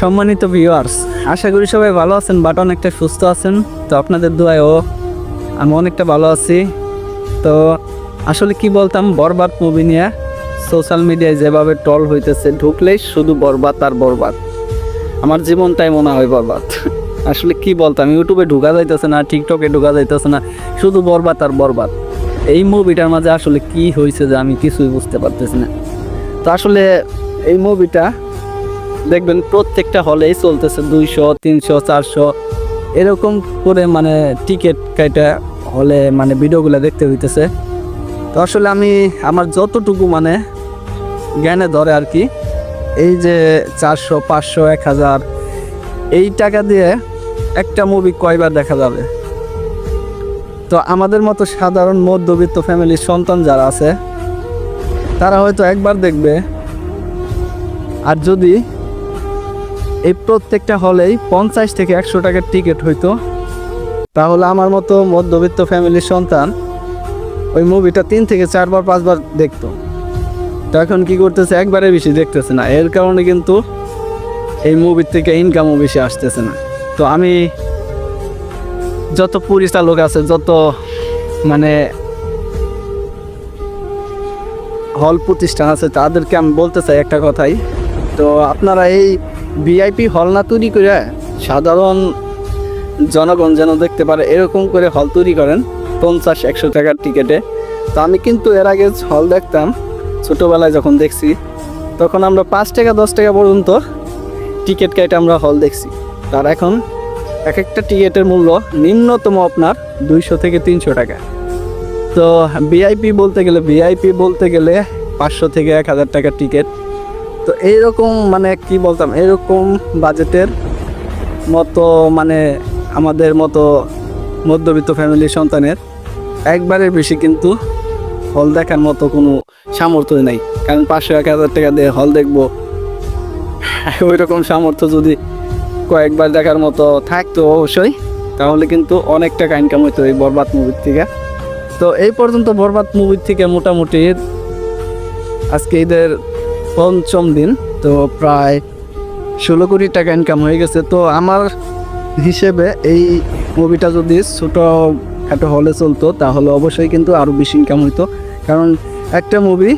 সম্মানিত ভিউয়ার্স আশা করি সবাই ভালো আছেন বাট অনেকটা সুস্থ আছেন। তো আপনাদের দোয়ায় ও, আমি অনেকটা ভালো আছি। তো আসলে কি বলতাম, বরবাদ মুভি নিয়ে সোশ্যাল মিডিয়ায় যেভাবে টল হইতেছে, ঢুকলেই শুধু বরবাদ আর বরবাদ। আমার জীবনটাই মনে হয় বরবাদ। আসলে কি বলতাম ইউটিউবে ঢুকা যাইতেছে না টিকটকে ঢুকা যাইতেছে না, শুধু বরবাদ আর বরবাদ। এই মুভিটার মাঝে আসলে কি হয়েছে যে আমি কিছুই বুঝতে পারতেছি না। তো আসলে এই মুভিটা দেখবেন প্রত্যেকটা হলেই চলতেছে দুইশো, তিনশো, চারশো। এরকম করে মানে টিকিট কাইটা হলে মানে ভিডিওগুলো দেখতে হইতেছে। তো আসলে আমি আমার যতটুকু মানে জ্ঞানে ধরে আর কি, এই যে চারশো, পাঁচশো, এক হাজার, এই টাকা দিয়ে একটা মুভি কয়বার দেখা যাবে? তো আমাদের মতো সাধারণ মধ্যবিত্ত ফ্যামিলির সন্তান যারা আছে, তারা হয়তো একবার দেখবে। আর যদি এই প্রত্যেকটা হলেই পঞ্চাশ থেকে একশো টাকার টিকিট হইতো। তাহলে আমার মতো মধ্যবিত্ত ফ্যামিলির সন্তান ওই মুভিটা তিন থেকে চারবার, পাঁচবার দেখতো। তো এখন কী করতেছে? একবারে বেশি দেখতেছে না। এর কারণে কিন্তু এই থেকে ইনকামও বেশি আসতেছে না। তো আমি যত পরিচালক আছে, যত মানে হল প্রতিষ্ঠান আছে, তাদেরকে আমি বলতে চাই একটা কথাই। তো আপনারা এই ভিআইপি হল না তৈরি করে সাধারণ জনগণ যেন দেখতে পারে, এরকম করে হল তৈরি করেন পঞ্চাশ, একশো টাকার টিকিটে। তো আমি কিন্তু এর আগে হল দেখতাম, ছোটোবেলায় যখন দেখছি, তখন আমরা পাঁচ টাকা, দশ টাকা পর্যন্ত টিকিট কেটে আমরা হল দেখছি। তার এখন এক একটা টিকিটের মূল্য নিম্নতম আপনার দুইশো থেকে তিনশো টাকা। তো ভিআইপি বলতে গেলে ভিআইপি বলতে গেলে পাঁচশো থেকে এক হাজার টাকার টিকিট। তো এইরকম মানে কি বলতাম এরকম বাজেটের মতো মানে আমাদের মতো মধ্যবিত্ত ফ্যামিলির সন্তানের একবারের বেশি কিন্তু হল দেখার মতো কোনো সামর্থ্য নেই। কারণ পাঁচশো এক হাজার টাকা দিয়ে হল দেখব ওই রকম সামর্থ্য যদি কয়েকবার দেখার মতো থাকতো অবশ্যই, তাহলে কিন্তু অনেক টাকা ইনকাম হতো এই বরবাদ মুভির থেকে। তো এই পর্যন্ত বরবাদ মুভির থেকে মোটামুটি আজকে ঈদের পঞ্চম দিন, তো প্রায় ষোলো কোটি টাকা ইনকাম হয়ে গেছে। তো আমার হিসেবে এই মুভিটা যদি ছোটো খাটো হলে চলতো, তাহলে অবশ্যই কিন্তু আরও বেশি ইনকাম হইতো। কারণ একটা মুভি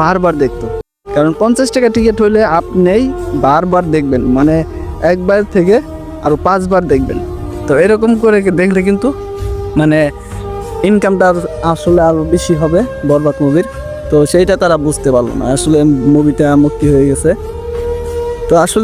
বারবার দেখতো। কারণ পঞ্চাশ টাকা টিকিট হইলে আপনি বারবার দেখবেন মানে একবার থেকে আরও পাঁচবার দেখবেন। তো এরকম করে দেখলে কিন্তু মানে ইনকামটা আসলে আরও বেশি হবে বরবাদ মুভির তো সেইটা তারা বুঝতে পারল না। আসলে মুভিটা মুক্তি হয়ে গেছে। তো আসলে